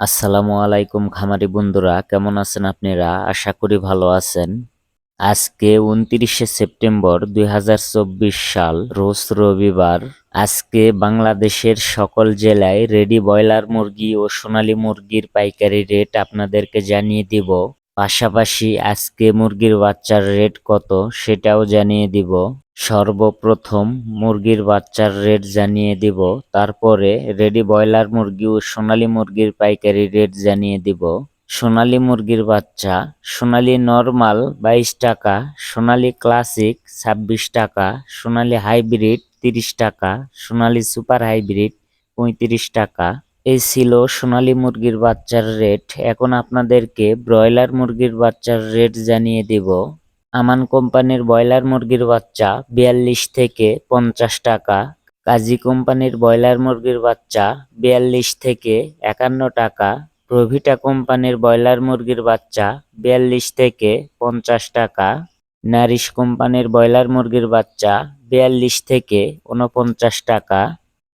আসসালামু আলাইকুম খামারি বন্ধুরা, কেমন আছেন আপনারা? আশা করি ভালো আছেন। আজকে উনত্রিশে সেপ্টেম্বর দুই হাজার চব্বিশ সাল, রোজ রবিবার। আজকে বাংলাদেশের সকল জেলায় রেডি ব্রয়লার মুরগি ও সোনালী মুরগির পাইকারি রেট আপনাদেরকে জানিয়ে দিব। পাশাপাশি আজকে মুরগির বাচ্চার রেট কত সেটাও জানিয়ে দিব। সর্বপ্রথম মুরগির বাচ্চার রেট জানিয়ে দিব, তারপরে রেডি ব্রয়লার মুরগি ও সোনালী মুরগির পাইকারি রেট জানিয়ে দিব। সোনালী মুরগির বাচ্চা, সোনালী নরমাল বাইশ টাকা, সোনালী ক্লাসিক ছাব্বিশ টাকা, সোনালী হাইব্রিড তিরিশ টাকা, সোনালী সুপার হাইব্রিড পঁয়ত্রিশ টাকা। এই ছিল সোনালী মুরগির বাচ্চার রেট। এখন আপনাদেরকে ব্রয়লার মুরগির বাচ্চার রেট জানিয়ে দিব। আমান কোম্পানির ব্রয়লার মুরগির বাচ্চা বিয়াল্লিশ থেকে পঞ্চাশ টাকা, কাজী কোম্পানির ব্রয়লার মুরগির বাচ্চা বিয়াল্লিশ থেকে একান্ন টাকা, প্রভিটা কোম্পানির ব্রয়লার মুরগির বাচ্চা বিয়াল্লিশ থেকে পঞ্চাশ টাকা, নারিশ কোম্পানির ব্রয়লার মুরগির বাচ্চা বিয়াল্লিশ থেকে উনপঞ্চাশ টাকা,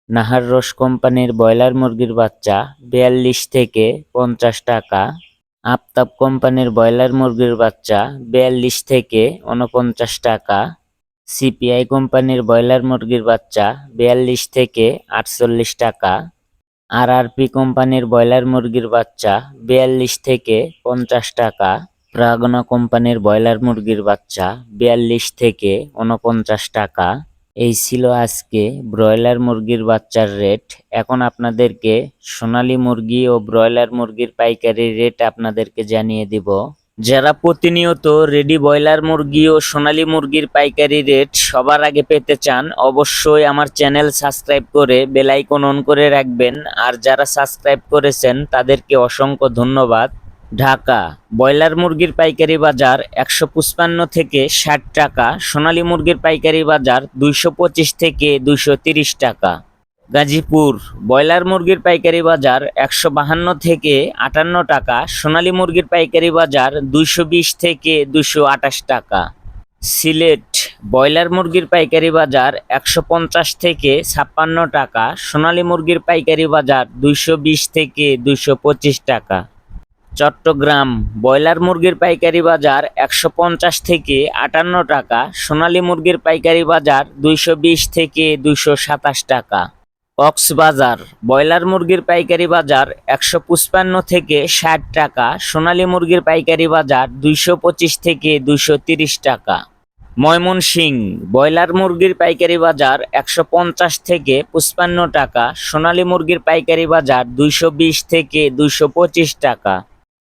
নাহার রস কোম্পানির ব্রয়লার মুরগির বাচ্চা বিয়াল্লিশ থেকে পঞ্চাশ টাকা আফতাব কোম্পানির ব্রয়লার মুরগির বাচ্চা বিয়াল্লিশ থেকে উনপঞ্চাশ টাকা। সিপিআই কোম্পানির ব্রয়লার মুরগির বাচ্চা বিয়াল্লিশ থেকে আটচল্লিশ টাকা। আরআরপি কোম্পানির ব্রয়লার মুরগির বাচ্চা বিয়াল্লিশ থেকে পঞ্চাশ টাকা। প্রাগনা কোম্পানির ব্রয়লার মুরগির বাচ্চা বিয়াল্লিশ থেকে উনপঞ্চাশ টাকা। এই ছিল আজকে ব্রয়লার মুরগির বাচ্চার রেট। এখন আপনাদেরকে সোনালি মুরগি ও ব্রয়লার মুরগির পাইকারি রেট আপনাদেরকে জানিয়ে দিব। যারা প্রতিনিয়ত রেডি ব্রয়লার মুরগি ও সোনালী মুরগির পাইকারি রেট সবার আগে পেতে চান, অবশ্যই আমার চ্যানেল সাবস্ক্রাইব করে বেলাইকন অন করে রাখবেন। আর যারা সাবস্ক্রাইব করেছেন, তাদেরকে অসংখ্য ধন্যবাদ। ঢাকা, ব্রয়লার মুরগির পাইকারি বাজার একশো পঁচপান্ন থেকে ষাট টাকা, সোনালী মুরগির পাইকারি বাজার দুইশো পঁচিশ থেকে দুইশো তিরিশ টাকা। গাজীপুর, ব্রয়লার মুরগির পাইকারি বাজার একশো বাহান্ন থেকে আটান্ন টাকা, সোনালী মুরগির পাইকারি বাজার দুইশো বিশ থেকে দুশো আঠাশ টাকা। সিলেট, ব্রয়লার মুরগির পাইকারি বাজার একশো পঞ্চাশ থেকে ছাপ্পান্ন টাকা, সোনালী মুরগির পাইকারি বাজার দুইশো বিশ থেকে দুইশো পঁচিশ টাকা। চট্টগ্রাম ব্রয়লার মুরগির পাইকারি বাজার একশো পঞ্চাশ থেকে আটান্ন টাকা, সোনালী মুরগির পাইকারি বাজার দুইশো বিশ থেকে দুইশো সাতাশ টাকা। কক্সবাজার ব্রয়লার মুরগির পাইকারি বাজার একশো পঁচপান্ন থেকে ষাট টাকা, সোনালী মুরগির পাইকারি বাজার দুইশো পঁচিশ থেকে দুইশো তিরিশ টাকা। ময়মনসিং ব্রয়লার মুরগির পাইকারি বাজার একশো পঞ্চাশ থেকে পঁচপান্ন টাকা, সোনালী মুরগির পাইকারি বাজার দুইশো বিশ থেকে দুইশো পঁচিশ টাকা।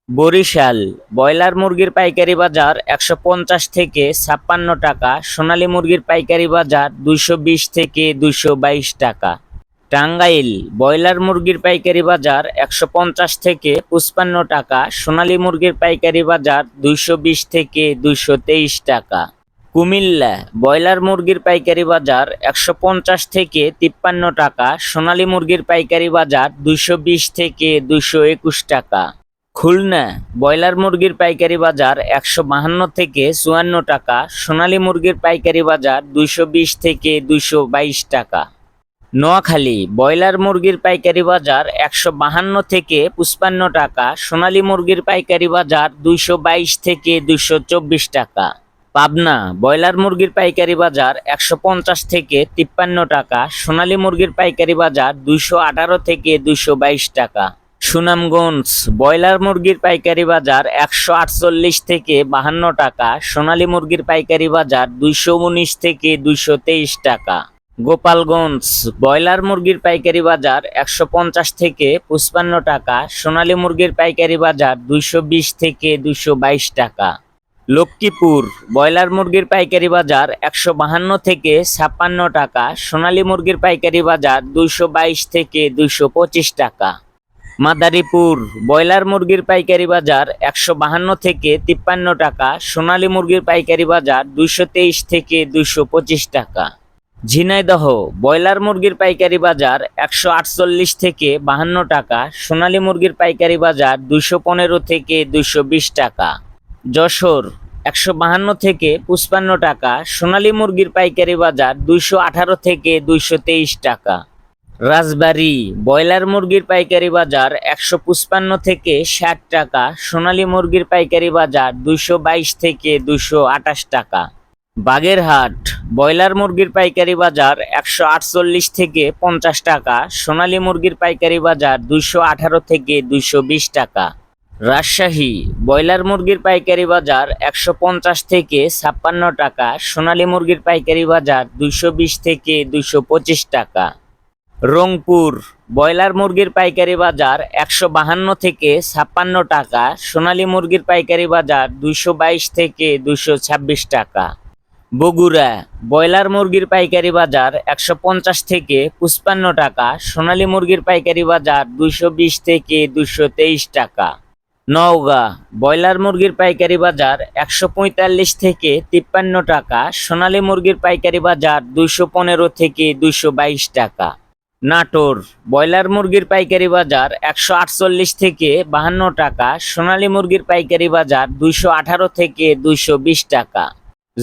বরিশাল, ব্রয়লার মুরগির পাইকারি বাজার একশো পঞ্চাশ থেকে ছাপ্পান্ন টাকা, সোনালী মুরগির পাইকারি বাজার দুইশো বিশ থেকে দুইশো বাইশ টাকা। টাঙ্গাইল, ব্রয়লার মুরগির পাইকারি বাজার একশো পঞ্চাশ থেকে পঁচপান্ন টাকা, সোনালী মুরগির পাইকারি বাজার দুইশো বিশ থেকে দুইশো তেইশ টাকা। কুমিল্লা, ব্রয়লার মুরগির পাইকারি বাজার একশো পঞ্চাশ থেকে তিপ্পান্ন টাকা, সোনালী মুরগির পাইকারি বাজার দুইশো বিশ থেকে দুইশো একুশ টাকা। খুলনা ব্রয়লার মুরগির পাইকারি বাজার একশো বাহান্ন থেকে চুয়ান্ন টাকা, সোনালী মুরগির পাইকারি বাজার দুইশো বিশ থেকে দুইশো বাইশ টাকা। নোয়াখালী ব্রয়লার মুরগির পাইকারি বাজার একশো বাহান্ন থেকে পঁচপান্ন টাকা, সোনালী মুরগির পাইকারি বাজার দুইশো বাইশ থেকে দুইশো চব্বিশ টাকা। পাবনা ব্রয়লার মুরগির পাইকারি বাজার একশো পঞ্চাশ থেকে তিপ্পান্ন টাকা, সোনালী মুরগির পাইকারি বাজার দুইশো আঠারো থেকে দুইশো বাইশ টাকা। সুনামগঞ্জ ব্রয়লার মুরগির পাইকারি বাজার একশো আটচল্লিশ থেকে বাহান্ন টাকা, সোনালী মুরগির পাইকারি বাজার দুইশো উনিশ থেকে দুইশো তেইশ টাকা। গোপালগঞ্জ ব্রয়লার মুরগির পাইকারি বাজার একশো পঞ্চাশ থেকে পঁচপান্ন টাকা, সোনালী মুরগির পাইকারি বাজার দুইশো বিশ থেকে দুইশো বাইশ টাকা। লক্ষ্মীপুর ব্রয়লার মুরগির পাইকারি বাজার একশো বাহান্ন থেকে ছাপ্পান্ন টাকা, সোনালী মুরগির পাইকারি বাজার দুইশো বাইশ থেকে দুইশো পঁচিশ টাকা। মাদারীপুর ব্রয়লার মুরগির পাইকারি বাজার একশো বাহান্ন থেকে তিপ্পান্ন টাকা, সোনালী মুরগির পাইকারি বাজার দুইশো তেইশ থেকে দুইশো পঁচিশ টাকা। ঝিনাইদহ ব্রয়লার মুরগির পাইকারি বাজার একশো আটচল্লিশ থেকে বাহান্ন টাকা, সোনালী মুরগির পাইকারি বাজার দুইশো পনেরো থেকে দুইশো বিশ টাকা। যশোর একশো বাহান্ন থেকে পঁচপান্ন টাকা, সোনালী মুরগির পাইকারি বাজার দুইশো আঠারো থেকে দুইশো তেইশ টাকা। রাজবাড়ী, ব্রয়লার মুরগির পাইকারি বাজার একশো পঁচপান্ন থেকে ষাট টাকা, সোনালী মুরগির পাইকারি বাজার দুইশো বাইশ থেকে দুইশো আঠাশ টাকা। বাগেরহাট, ব্রয়লার মুরগির পাইকারি বাজার একশো আটচল্লিশ থেকে পঞ্চাশ টাকা, সোনালী মুরগির পাইকারি বাজার দুইশো আঠারো থেকে দুইশো বিশ টাকা। রাজশাহী, ব্রয়লার মুরগির পাইকারি বাজার একশো পঞ্চাশ থেকে ছাপ্পান্ন টাকা, সোনালী মুরগির পাইকারি বাজার দুইশো বিশ থেকে দুইশো পঁচিশ টাকা। রংপুর, ব্রয়লার মুরগির পাইকারি বাজার একশো বাহান্ন থেকে ছাপ্পান্ন টাকা, সোনালী মুরগির পাইকারি বাজার দুইশো বাইশ থেকে দুইশো ছাব্বিশ টাকা। বগুড়া, ব্রয়লার মুরগির পাইকারি বাজার একশো পঞ্চাশ থেকে পঁচপান্ন টাকা, সোনালী মুরগির পাইকারি বাজার দুইশো বিশ থেকে দুইশো তেইশ টাকা। নওগাঁ, ব্রয়লার মুরগির পাইকারি বাজার একশো পঁয়তাল্লিশ থেকে তিপ্পান্ন টাকা, সোনালী মুরগির পাইকারি বাজার দুইশো পনেরো থেকে দুইশো বাইশ টাকা। নাটোর, ব্রয়লার মুরগির পাইকারি বাজার একশো আটচল্লিশ থেকে বাহান্ন টাকা, সোনালী মুরগির পাইকারি বাজার দুইশো আঠারো থেকে দুইশো বিশ টাকা।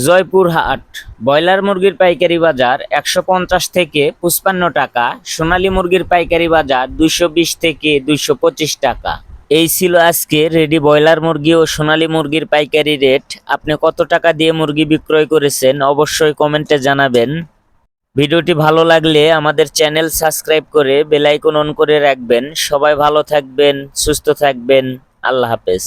জয়পুরহাট, ব্রয়লার মুরগির পাইকারি বাজার একশো পঞ্চাশ থেকে পঁচপান্ন টাকা, সোনালী মুরগির পাইকারি বাজার দুইশো বিশ থেকে দুইশো পঁচিশ টাকা। এই ছিল আজকে রেডি ব্রয়লার মুরগি ও সোনালী মুরগির পাইকারি রেট। আপনি কত টাকা দিয়ে মুরগি বিক্রয় করেছেন অবশ্যই কমেন্টে জানাবেন। ভিডিওটি ভালো লাগলে আমাদের চ্যানেল সাবস্ক্রাইব করে বেলাইকন অন করে রাখবেন। সবাই ভালো থাকবেন, সুস্থ থাকবেন। আল্লাহ হাফেজ।